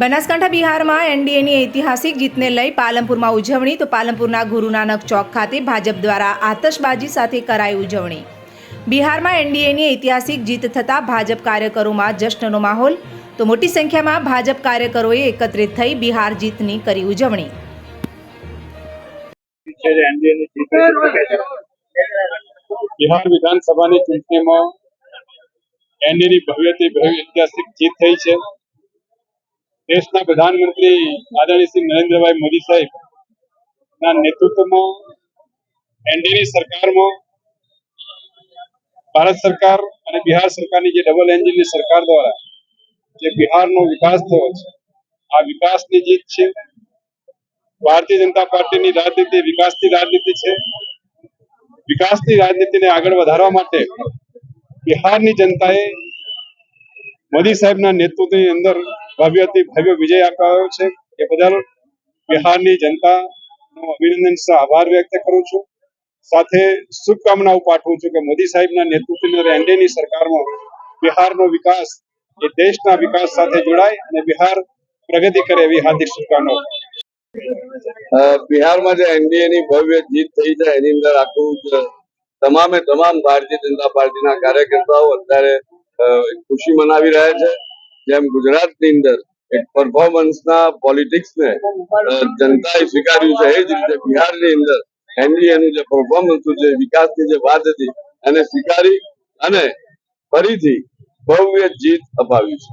બનાસકાંઠા બિહારમાં એનડીએની ઐતિહાસિક જીતને લઈ પાલનપુરમાં ઉજવણી, તો પાલનપુરના ગુરુ નાનક ચોક ખાતે ભાજપ દ્વારા આતશબાજી સાથે કરાઈ ઉજવણી બિહારમાં એનડીએની ઐતિહાસિક જીત થતાં ભાજપ કાર્યકરોમાં જશ્નનો માહોલ, તો મોટી સંખ્યામાં ભાજપ કાર્યકરોએ એકત્રિત થઈ બિહાર જીતની કરી ઉજવણી. બિહાર વિધાનસભાની ચૂંટણીમાં એનડીની ભવ્યથી ભવ્ય ઐતિહાસિક જીત થઈ છે દેશના પ્રધાનમંત્રી આદરણીય શ્રી નરેન્દ્રભાઈ મોદી સાહેબ ના નેતૃત્વમાં એનડીની સરકારમાં, ભારત સરકાર અને બિહાર સરકારની જે ડબલ એન્જિનની સરકાર દ્વારા જે બિહારનો વિકાસ થયો છે, આ વિકાસની જીત છે. ભારતીય જનતા પાર્ટીની રાજનીતિ વિકાસની રાજનીતિ છે. વિકાસની રાજનીતિને આગળ વધારવા માટે બિહારની જનતાએ મોદી સાહેબના નેતૃત્વની અંદર ભવ્યથી ભવ્ય વિજય અપાવ્યો છે. એ બદલ બિહારની જનતાનો અભિનંદન આભાર વ્યક્ત કરું છું. સાથે શુભકામનાઓ પાઠવું છું કે મોદી સાહેબના નેતૃત્વની એનડીએની સરકારમાં બિહારનો વિકાસ એ દેશના વિકાસ સાથે જોડાય અને બિહાર પ્રગતિ કરે એવી હાર્દિક શુભકામનાઓ. બિહારમાં જે એનડીએ ની ભવ્ય જીત થઈ છે, એની અંદર આખું તમામે તમામ ભારતીય જનતા પાર્ટીના કાર્યકર્તાઓ અત્યારે ખુશી મનાવી રહ્યા છે. જેમ ગુજરાતની અંદર પરફોર્મન્સના પોલિટિક્સને જનતાએ સ્વીકાર્યું છે, એ જ રીતે બિહારની અંદર એનડીએ નું જે પરફોર્મન્સ છે વિકાસની જે વાત હતી, એને સ્વીકારી અને ફરીથી ભવ્ય જીત અપાવી છે.